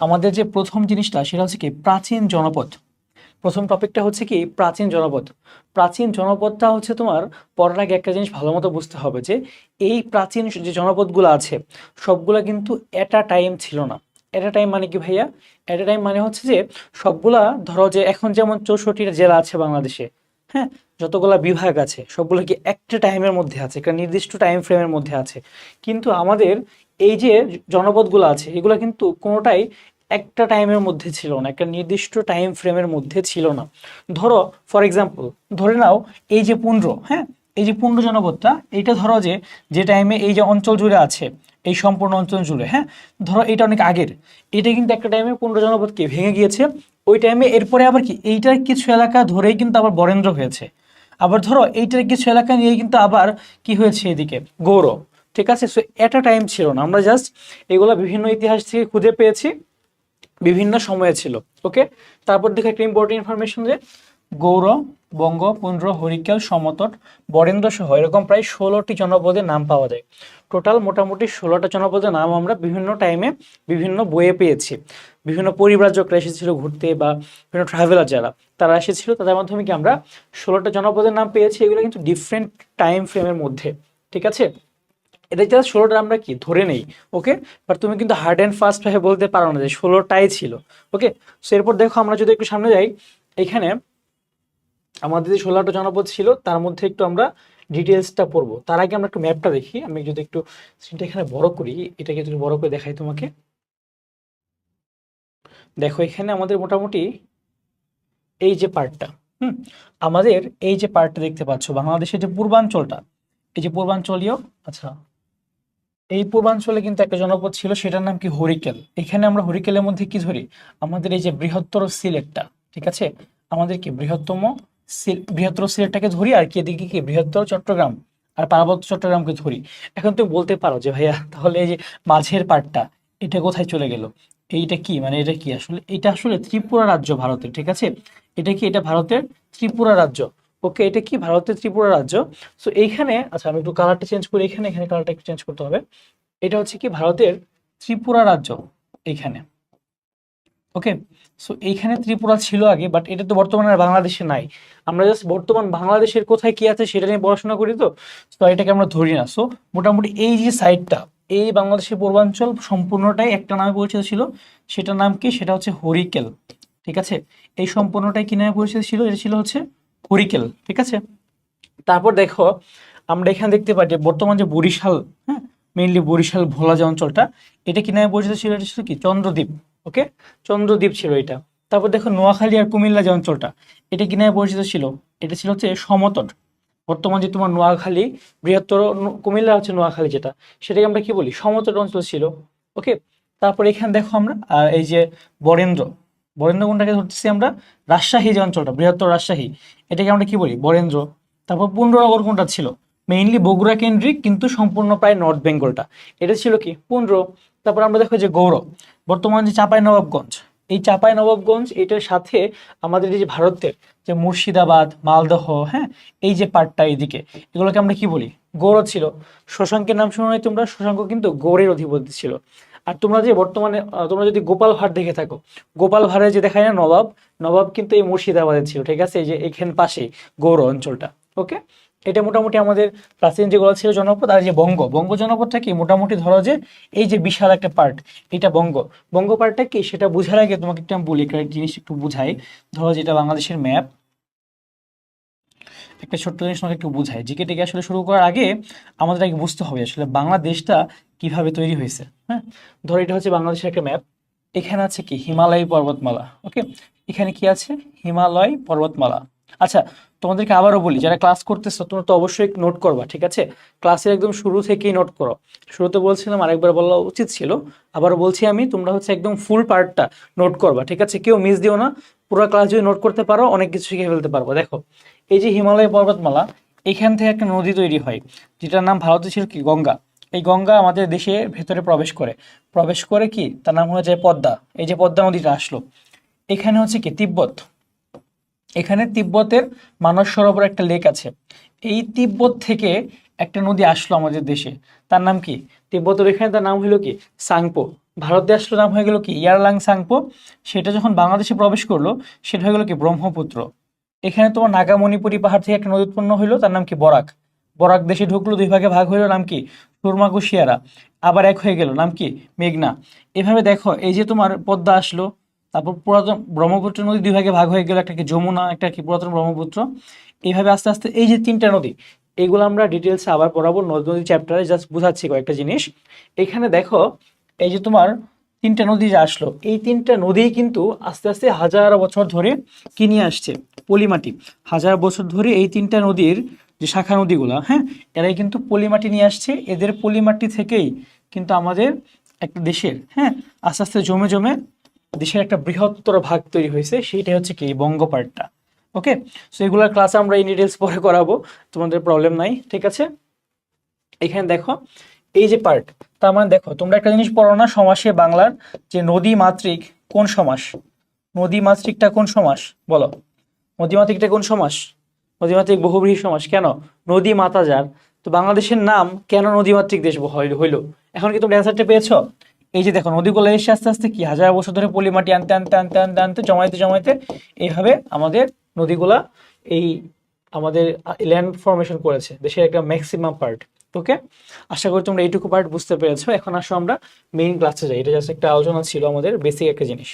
আমাদের যে প্রথম জিনিসটা সেটা হচ্ছে কি প্রাচীন জনপদ। প্রথম টপিকটা হচ্ছে কি প্রাচীন জনপদ। প্রাচীন জনপদটা হচ্ছে তোমার পড়ার আগে একটা জিনিস ভালো মতো বুঝতে হবে যে এই প্রাচীন যে জনপদগুলো আছে, সবগুলা কিন্তু এট টাইম ছিল না। এট টাইম মানে কি ভাইয়া? এট টাইম মানে হচ্ছে যে সবগুলা ধরো যে এখন যেমন চৌষট্টিটা জেলা আছে বাংলাদেশে হ্যাঁ? যতগুলা বিভাগ আছে, সবগুলো কি একটা টাইমের মধ্যে আছে? একটা নির্দিষ্ট টাইম ফ্রেমের মধ্যে আছে। কিন্তু আমাদের এই যে জনপদগুলো আছে, এগুলো কিন্তু কোনোটাই একটা টাইমের মধ্যে ছিল না, একটা নির্দিষ্ট টাইম ফ্রেমের মধ্যে ছিল না। ধরো ফর এক্সাম্পল ধরে নাও এই যে পুন্ড্র হ্যাঁ? এই যে পুন্ড্র জনপদটা, এইটা ধরো যে যে টাইমে এই যে অঞ্চল জুড়ে আছে, এই সম্পূর্ণ অঞ্চল জুড়ে হ্যাঁ? ধরো এটা অনেক আগের, এটা কিন্তু একটা টাইমে পুন্ড্র জনপদকে ভেঙে গিয়েছে? ওই টাইমে এরপরে আবার কি এইটার কিছু এলাকা ধরেই কিন্তু আবার বরেন্দ্র হয়েছে। আবার ধরো এইটার কিছু এলাকা নিয়ে কিন্তু আবার কি হয়েছে এদিকে? গৌরব, ঠিক আছে? সো এটা টাইম ছিল না। আমরা জাস্ট এগুলো বিভিন্ন ইতিহাস থেকে খুঁজে পেয়েছি, বিভিন্ন সময়ে ছিল ওকে তারপর দেখো একটা ইম্পর্টেন্ট ইনফরমেশন যে গৌর বঙ্গ, পুন্ড্র, হরিকেল, সমতট, বরেন্দ্র সহ এরকম প্রায় ষোলোটি জনপদের নাম পাওয়া যায়। টোটাল মোটামুটি ষোলোটা জনপদের নাম আমরা বিভিন্ন টাইমে বিভিন্ন বইয়ে পেয়েছি। বিভিন্ন পরিব্রাজকরা এসেছিল ঘুরতে বা বিভিন্ন ট্রাভেলার যারা, তারা এসেছিল, তাদের মাধ্যমে কি আমরা ষোলোটা জনপদের নাম পেয়েছি, এগুলো কিন্তু ডিফারেন্ট টাইম ফ্রেমের মধ্যে, ঠিক আছে? এটা জাস্ট ষোলোটা আমরা কি, ধরে নেই ওকে বাট তুমি কিন্তু হার্ড অ্যান্ড ফাস্ট ভাবে বলতে পারো না যে ষোলোটাই ছিল ওকে সো এরপর দেখো আমরা যদি একটু সামনে যাই, এখানে আমাদের যে ষোলোটা জনপদ ছিল, তার মধ্যে একটু আমরা ডিটেলসটা পড়ব। তার আগে আমরা একটু ম্যাপটা দেখি। আমি যদি একটু স্ক্রিনটা এখানে বড় করি, এটাকে একটু বড় করে দেখাই তোমাকে। দেখো, এখানে আমাদের মোটামুটি এই যে পার্টটা হুম? আমাদের এই যে পার্টটা দেখতে পাচ্ছ, বাংলাদেশের যে পূর্বাঞ্চলটা, এই যে পূর্বাঞ্চলীয় আচ্ছা এই পূর্বাঞ্চলে কিন্তু একটা জনপদ ছিল, সেটার নাম কি হরিকেল এখানে আমরা হরিকেলের মধ্যে কি ধরি? আমাদের এই যে বৃহত্তর সিলেটটা, ঠিক আছে? আমাদের কি বৃহত্তম বৃহত্তর সিলেটটাকে ধরি আর কি, এদিকে কি বৃহত্তর চট্টগ্রাম আর পার্বত্য চট্টগ্রামকে ধরি। এখন তুমি বলতে পারো যে ভাইয়া, তাহলে এই যে মাঝের পার্টটা এটা কোথায় চলে গেল? এইটা কি? মানে এটা কি আসলে? এটা আসলে ত্রিপুরা রাজ্য ভারতের, ঠিক আছে? এটা কি? এটা ভারতের ত্রিপুরা রাজ্য। ওকে, এটা কি? ভারতের ত্রিপুরা রাজ্য। সো এইখানে আচ্ছা আমি একটু কালারটা চেঞ্জ করি। এখানে এখানে কালারটা একটু চেঞ্জ করতে হবে। এটা হচ্ছে কি ভারতের ত্রিপুরা রাজ্য, এইখানে। ওকে সো এইখানে ত্রিপুরা ছিল আগে বাট এটা তো বর্তমানে আর বাংলাদেশে নাই। আমরা জাস্ট বর্তমান বাংলাদেশের কোথায় কি আছে সেটা নিয়ে পড়াশোনা করি তো? তো এটাকে আমরা ধরি না। সো মোটামুটি এই যে সাইডটা এই বাংলাদেশের পূর্বাঞ্চল সম্পূর্ণটাই একটা নামে পরিচিত ছিল। সেটার নাম কি? সেটা হচ্ছে হরিকেল ঠিক আছে? এই সম্পূর্ণটাই কি নামে পরিচিত ছিল? এটা ছিল হচ্ছে হরিকেল ঠিক আছে? তারপর দেখো, আমরা এখানে দেখতে পাই যে বর্তমান যে বরিশাল হ্যাঁ? মেইনলি বরিশাল, ভোলা যে অঞ্চলটা, এটা কি নামে পরিচিত ছিল? এটা ছিল কি? চন্দ্রদ্বীপ। ওকে? চন্দ্রদ্বীপ ছিল এটা। তারপর দেখো নোয়াখালী আর কুমিল্লা যে অঞ্চলটা, এটা কি নামে পরিচিত ছিল? এটা ছিল হচ্ছে সমতট। বর্তমান যে তোমার নোয়াখালী, বৃহত্তর কুমিল্লা হচ্ছে নোয়াখালী যেটা, সেটাকে আমরা কি বলি? সমতট অঞ্চল ছিল, ওকে? তারপর এখানে দেখো আমরা এই যে বরেন্দ্র। বরেন্দ্র কোনটাকে ধরতেছি আমরা? রাজশাহী যে অঞ্চলটা, বৃহত্তর রাজশাহী, এটাকে আমরা কি বলি? বরেন্দ্র। তারপর পুন্ড্রনগর কোনটা ছিল? মেইনলি বগুড়া কেন্দ্রিক, কিন্তু সম্পূর্ণ প্রায় নর্থ বেঙ্গলটা এটা ছিল কি? পুন্ড্র তারপর আমরা দেখো যে গৌরব, বর্তমান যে চাঁপাই নবাবগঞ্জ এই চাঁপাই নবাবগঞ্জ এটার সাথে আমাদের এই যে ভারতের যে মুর্শিদাবাদ, মালদহ হ্যাঁ এই যে পার্টটা এইদিকে, এগুলোকে আমরা কি বলি? গৌরব ছিল। শশাঙ্কের নাম শুনে নাই তোমরা? শশাঙ্ক কিন্তু গৌড়ের অধিপতি ছিল। আর তোমরা যে বর্তমানে তোমরা যদি গোপাল ভাট দেখে থাকো, গোপাল ভাড়ে যে দেখায় না নবাব? নবাব কিন্তু এই মুর্শিদাবাদে ছিল, ঠিক আছে? এই যে এখান পাশে গৌড় অঞ্চলটা ওকে এটা মোটামুটি আমাদের প্রাচীন যেগুলো ছিল জনপদ আর যে বঙ্গ বঙ্গ জনপদটা কি? মোটামুটি ধরো যে এই যে বিশাল একটা পার্ট এটা বঙ্গ। বঙ্গ পার্টটা কি? সেটা বোঝার আগে তোমাকে একটু আমি বলি, একটা জিনিস একটু বুঝাই। ধরো যেটা বাংলাদেশের ম্যাপ একটা ছোট্ট জিনিস তোমাকে একটু বুঝাই। জিকে টেকে আসলে শুরু করার আগে আমাদের আগে বুঝতে হবে আসলে বাংলাদেশটা কীভাবে তৈরি হয়েছে হ্যাঁ? ধরো এটা হচ্ছে বাংলাদেশের একটা ম্যাপ এখানে আছে কি? হিমালয় পর্বতমালা ওকে এখানে কি আছে? হিমালয় পর্বতমালা। আচ্ছা তোমাদেরকে আবারও বলি, যারা ক্লাস করতেছো, তোমরা তো অবশ্যই নোট করবা, ঠিক আছে? ক্লাসের একদম শুরু থেকেই নোট করো। শুরুতে বলছিলাম, আরেকবার বলা উচিত ছিল, আবার বলছি আমি, তোমরা হচ্ছে একদম ফুল পার্টটা নোট করবা, ঠিক আছে? কেউ মিস দিও না, পুরো ক্লাস যদি নোট করতে পারো, অনেক কিছু শিখে ফেলতে পারব। দেখো, এই যে হিমালয় পর্বতমালা, এখান থেকে একটা নদী তৈরি হয়, যেটার নাম ভারতে ছিল কি? গঙ্গা। এই গঙ্গা আমাদের দেশে ভেতরে প্রবেশ করে। প্রবেশ করে কি? তার নাম হলো যে পদ্মা। এই যে পদ্মা নদীটা আসলো। এখানে হচ্ছে কি? তিব্বত। এখানে তিব্বতের মানস সরোবর একটা লেক আছে। এই তিব্বত থেকে একটা নদী আসলো আমাদের দেশে। তার নাম কি? তিব্বতের এখানে তার নাম হলো কি? সাংপো। ভারতে আসলো নাম হয়ে গেল কি? ইয়ারলাং সাংপো। সেটা যখন বাংলাদেশে প্রবেশ করল, সেটা হয়ে গেল কি? ব্রহ্মপুত্র। এখানে তোমার নাগামণিপুরি পাহাড় থেকে একটা নদী উৎপন্ন হইল, তার নাম কি? বরাক। বরাক দেশে ঢুকলো, দুই ভাগে ভাগ হইল, নাম কি? সুরমা কুশিয়ারা। আবার এক হয়ে গেল, নাম কি? মেঘনা। এভাবে দেখো, এই যে তোমার পদ্মা আসলো তারপর পুরাতন ব্রহ্মপুত্র নদী দুই ভাগে ভাগ হয়ে গেল, একটা কি যমুনা, একটা কি পুরাতন ব্রহ্মপুত্র। এইভাবে আস্তে আস্তে এই যে তিনটা নদী, এইগুলো আমরা ডিটেলসে আবার পড়াবো নদ নদী চ্যাপ্টারে জাস্ট বুঝাচ্ছি কয়েকটা জিনিস। এখানে দেখো, এই যে তোমার তিনটা নদী যে আসলো, এই তিনটা নদী কিন্তু আস্তে আস্তে হাজার বছর ধরে কিনে আসছে? পলিমাটি। হাজার বছর ধরে এই তিনটা নদীর যে শাখা নদীগুলা হ্যাঁ এরাই কিন্তু পলিমাটি নিয়ে আসছে। এদের পলিমাটি থেকেই কিন্তু আমাদের একটা দেশের হ্যাঁ আস্তে আস্তে জমে জমে দেশের একটা বৃহত্তর ভাগ তৈরি হয়েছে, সেইটাই হচ্ছে কি বঙ্গ পার্টটা ওকে সো এগুলোর ক্লাস আমরা ইন ডিটেলস পরে করাবো, তোমাদের প্রবলেম নাই, ঠিক আছে? এখানে দেখো, এই যে পার্ট তার মানে দেখো, তোমরা একটা জিনিস পড়ো না, সমাসে বাংলার যে নদী মাতৃক কোন সমাস? নদী মাতৃকটা কোন সমাস? বলো। নদী মাতৃকটা কোন সমাস? নদী মাতৃক বহুব্রীহি সমাস, কেন? নদী মাতা যার। তো বাংলাদেশের নাম কেন নদীমাতৃক দেশ হইল? এখন কি তোমরা অ্যান্সারটা পেয়েছ? এই যে দেখো নদীগুলো এসে আস্তে আস্তে কি, হাজার বছর ধরে পলি মাটি আনতে আনতে আনতে আনতে আনতে জমাইতে জমাইতে এইভাবে আমাদের নদীগুলা এই আমাদের ল্যান্ড ফর্মেশন করেছে, দেশের একটা ম্যাক্সিমাম পার্ট ওকে আশা করি তোমরা এইটুকু পার্ট বুঝতে পেরেছ। এখন আসো আমরা মেইন ক্লাসে যাই, এটা জাস্ট একটা আলোচনা ছিল আমাদের বেসিক একটা জিনিস।